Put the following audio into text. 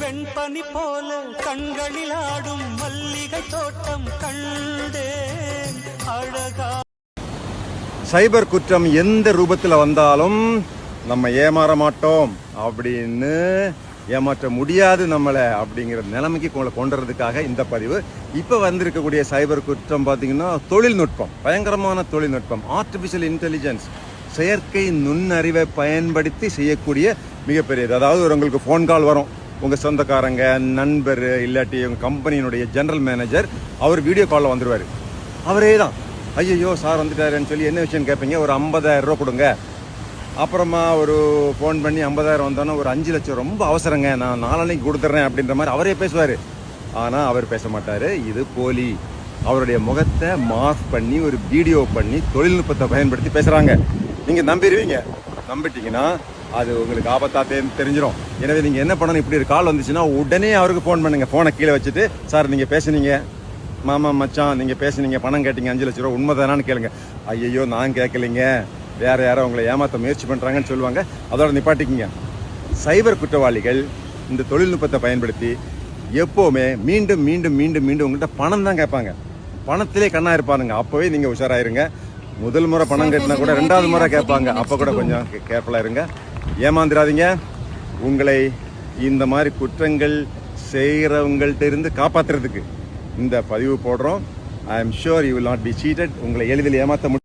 வெண்பனி போல கண்களில் ஆடும் மல்லிகை தோட்டம் கண்டேன் அழகா. சைபர் குற்றம் எந்த ரூபத்தில் வந்தாலும் நம்ம ஏமாற மாட்டோம் அப்படின்னு ஏமாற்ற முடியாது நம்மளை அப்படிங்கிற நிலைமைக்கு உங்களை கொண்டு இந்த பதிவு. இப்போ வந்திருக்கக்கூடிய சைபர் குற்றம் பார்த்தீங்கன்னா தொழில்நுட்பம் பயங்கரமான தொழில்நுட்பம் ஆர்டிஃபிஷியல் இன்டெலிஜென்ஸ் செயற்கை நுண்ணறிவை பயன்படுத்தி செய்யக்கூடிய மிகப்பெரியது. அதாவது ஒரு உங்களுக்கு ஃபோன் கால் வரும். உங்கள் சொந்தக்காரங்க நண்பர் இல்லாட்டி உங்கள் கம்பெனியினுடைய ஜென்ரல் மேனேஜர் அவர் வீடியோ காலில் வந்துடுவார் அவரே தான் ஐயோ சார் வந்துட்டாருன்னு சொல்லி என்ன விஷயம் கேட்பீங்க ஒரு 50000 ரூபா கொடுங்க. அப்புறமா ஒரு ஃபோன் பண்ணி ஐம்பதாயிரம் வந்தோன்னா ஒரு அஞ்சு லட்சம் ரொம்ப அவசரங்க. நான் நாளானைக்கு கொடுத்துட்றேன் அப்படின்ற மாதிரி அவரே பேசுவார். ஆனால் அவர் பேச மாட்டார். இது போலி. அவருடைய முகத்தை மாஃப் பண்ணி ஒரு வீடியோ பண்ணி தொழில்நுட்பத்தை பயன்படுத்தி பேசுகிறாங்க நீங்கள் நம்பிடுவீங்க. நம்பிட்டீங்கன்னா அது உங்களுக்கு ஆபத்தா தெரி- தெரிஞ்சிரும். எனவே நீங்கள் என்ன பண்ணணும்? இப்படி ஒரு கால் வந்துச்சுன்னா உடனே அவருக்கு ஃபோன் பண்ணுங்கள் ஃபோனை கீழே வச்சுட்டு சார் நீங்கள் பேசுனீங்க. மாமா மச்சான் நீங்கள் பேசுனீங்க. பணம் கேட்டீங்க. அஞ்சு லட்ச ரூபா உண்மைதானான்னு கேளுங்க. ஐயோ நான் கேட்கலைங்க. வேற யாரோ உங்களை ஏமாற்ற முயற்சி பண்ணுறாங்கன்னு சொல்லுவாங்க. அதோட நிப்பாட்டிக்கிங்க. சைபர் குற்றவாளிகள் இந்த தொழில்நுட்பத்தை பயன்படுத்தி எப்போவுமே மீண்டும் மீண்டும் மீண்டும் மீண்டும் உங்கள்கிட்ட பணம் தான் கேட்பாங்க. பணத்திலே கண்ணா இருப்பானுங்க. அப்போவே நீங்கள் உஷாராயிருங்க. முதல் முறை பணம் கட்டினா கூட ரெண்டாவது முறை கேட்பாங்க. அப்போ கூட கொஞ்சம் கேர்ஃபுல்லாக இருங்க. ஏமாந்துடாதீங்க. உங்களை இந்த மாதிரி குற்றங்கள் செய்கிறவங்கள்ட்ட இருந்து காப்பாத்துறதுக்கு இந்த பதிவு போடுறோம். I am sure you will not be cheated உங்களை எளிதில் ஏமாற்ற முடியும்.